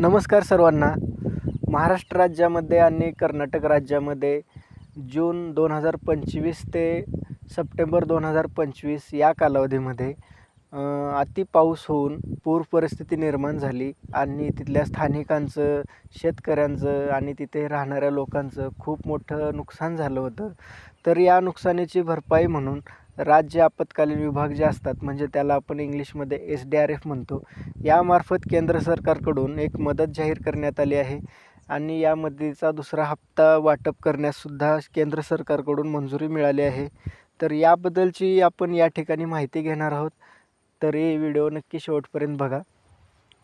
नमस्कार सर्वांना. महाराष्ट्र राज्यामध्ये आणि कर्नाटक राज्यामध्ये जून दोन हजार पंचवीस ते सप्टेंबर दोन हजार पंचवीस या कालावधीमध्ये अति पाऊस होऊन पूर परिस्थिती निर्माण झाली आणि तिथल्या स्थानिकांचं शेतकऱ्यांचं आणि तिथे राहणाऱ्या लोकांचं खूप मोठं नुकसान झालं होतं. तर या नुकसानीची भरपाई म्हणून राज्य आपत्कालीन विभाग जे असतात म्हणजे त्याला आपण इंग्लिशमध्ये एस डी आर एफ म्हणतो यामार्फत केंद्र सरकारकडून एक मदत जाहीर करण्यात आली आहे. आणि या मदतीचा दुसरा हप्ता वाटप करण्याससुद्धा केंद्र सरकारकडून मंजुरी मिळाली आहे. तर याबद्दलची आपण या ठिकाणी माहिती घेणार आहोत. तर हे व्हिडिओ नक्की शेवटपर्यंत बघा.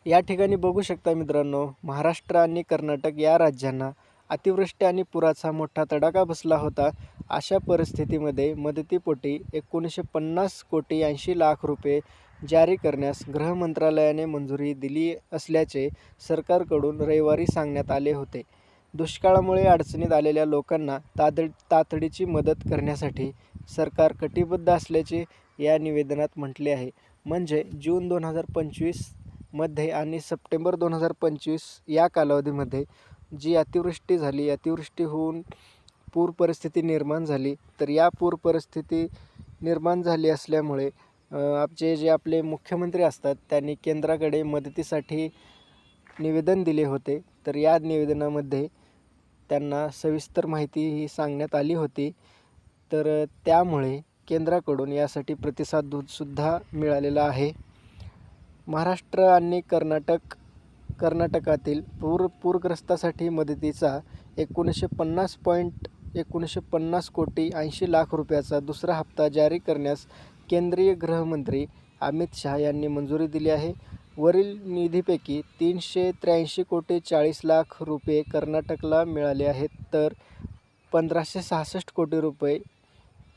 या ठिकाणी बघू शकता मित्रांनो महाराष्ट्र आणि कर्नाटक या राज्यांना अतिवृष्टी आणि पुराचा मोठा तडाखा बसला होता. अशा परिस्थितीमध्ये मदतीपोटी एकोणीसशे पन्नास कोटी ऐंशी लाख रुपये जारी करण्यास गृह मंत्रालयाने मंजुरी दिली असल्याचे सरकारकडून रविवारी सांगण्यात आले होते. दुष्काळामुळे अडचणीत आलेल्या लोकांना ताद तातडीची मदत करण्यासाठी सरकार कटिबद्ध असल्याचे या निवेदनात म्हटले आहे. म्हणजे जून दोन हजार पंचवीसमध्ये आणि सप्टेंबर दोन हजार पंचवीस या कालावधीमध्ये जी अतिवृष्टी झाली अतिवृष्टी होऊन पूर परिस्थिती निर्माण झाली तर या पूर परिस्थिती निर्माण झाली असल्यामुळे आपचे जे आपले मुख्यमंत्री असतात त्यांनी केंद्राकडे मदतीसाठी निवेदन दिले होते. तर या निवेदनामध्ये त्यांना सविस्तर माहिती ही सांगण्यात आली होती. तर त्यामुळे केंद्राकडून यासाठी प्रतिसाद दूधसुद्धा मिळालेला आहे. महाराष्ट्र आणि कर्नाटक कर्नाटकातील पूर पूरग्रस्तासाठी मदतीचा एकोणीसशे पन्नास पॉईंट एकोणीसशे पन्नास कोटी ऐंशी लाख रुपयाचा दुसरा हप्ता जारी करण्यास केंद्रीय गृहमंत्री अमित शहा यांनी मंजुरी दिली आहे. वरील निधीपैकी तीनशे त्र्याऐंशी कोटी चाळीस लाख रुपये कर्नाटकला मिळाले आहेत तर पंधराशे सहासष्ट कोटी रुपये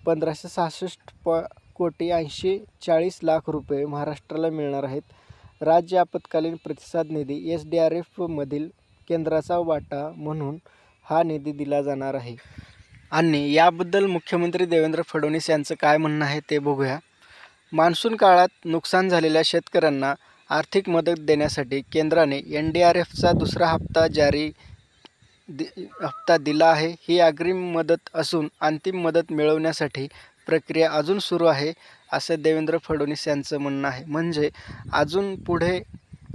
पंधराशे सहासष्ट प कोटी ऐंशी चाळीस लाख रुपये महाराष्ट्राला मिळणार आहेत. राज्य आपत्कालीन प्रतिसाद निधी एस डी आर एफमधील केंद्राचा वाटा म्हणून हा निधी दिला जाणार आहे. आणि याबद्दल मुख्यमंत्री देवेंद्र फडणवीस यांचं काय म्हणणं आहे ते बघूया. मान्सून काळात नुकसान झालेल्या शेतकऱ्यांना आर्थिक मदत देण्यासाठी केंद्राने एन डी आर एफचा दुसरा हप्ता जारी दि हप्ता दिला आहे. ही अग्रिम मदत असून अंतिम मदत मिळवण्यासाठी प्रक्रिया अजून सुरू आहे असं देवेंद्र फडणवीस यांचं म्हणणं आहे. म्हणजे अजून पुढे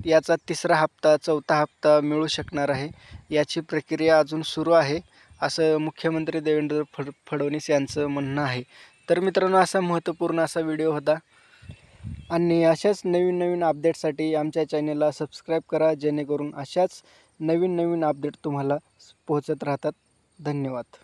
याचा तिसरा हप्ता चौथा हप्ता मिळू शकणार आहे. याची प्रक्रिया अजून सुरू आहे असं मुख्यमंत्री देवेंद्र फड फडणवीस यांचं म्हणणं आहे. तर मित्रांनो असा महत्त्वपूर्ण असा व्हिडिओ होता. आणि अशाच नवीन नवीन अपडेटसाठी आमच्या चॅनलला सबस्क्राईब करा जेणेकरून अशाच नवीन नवीन अपडेट तुम्हाला पोहोचत राहतात. धन्यवाद.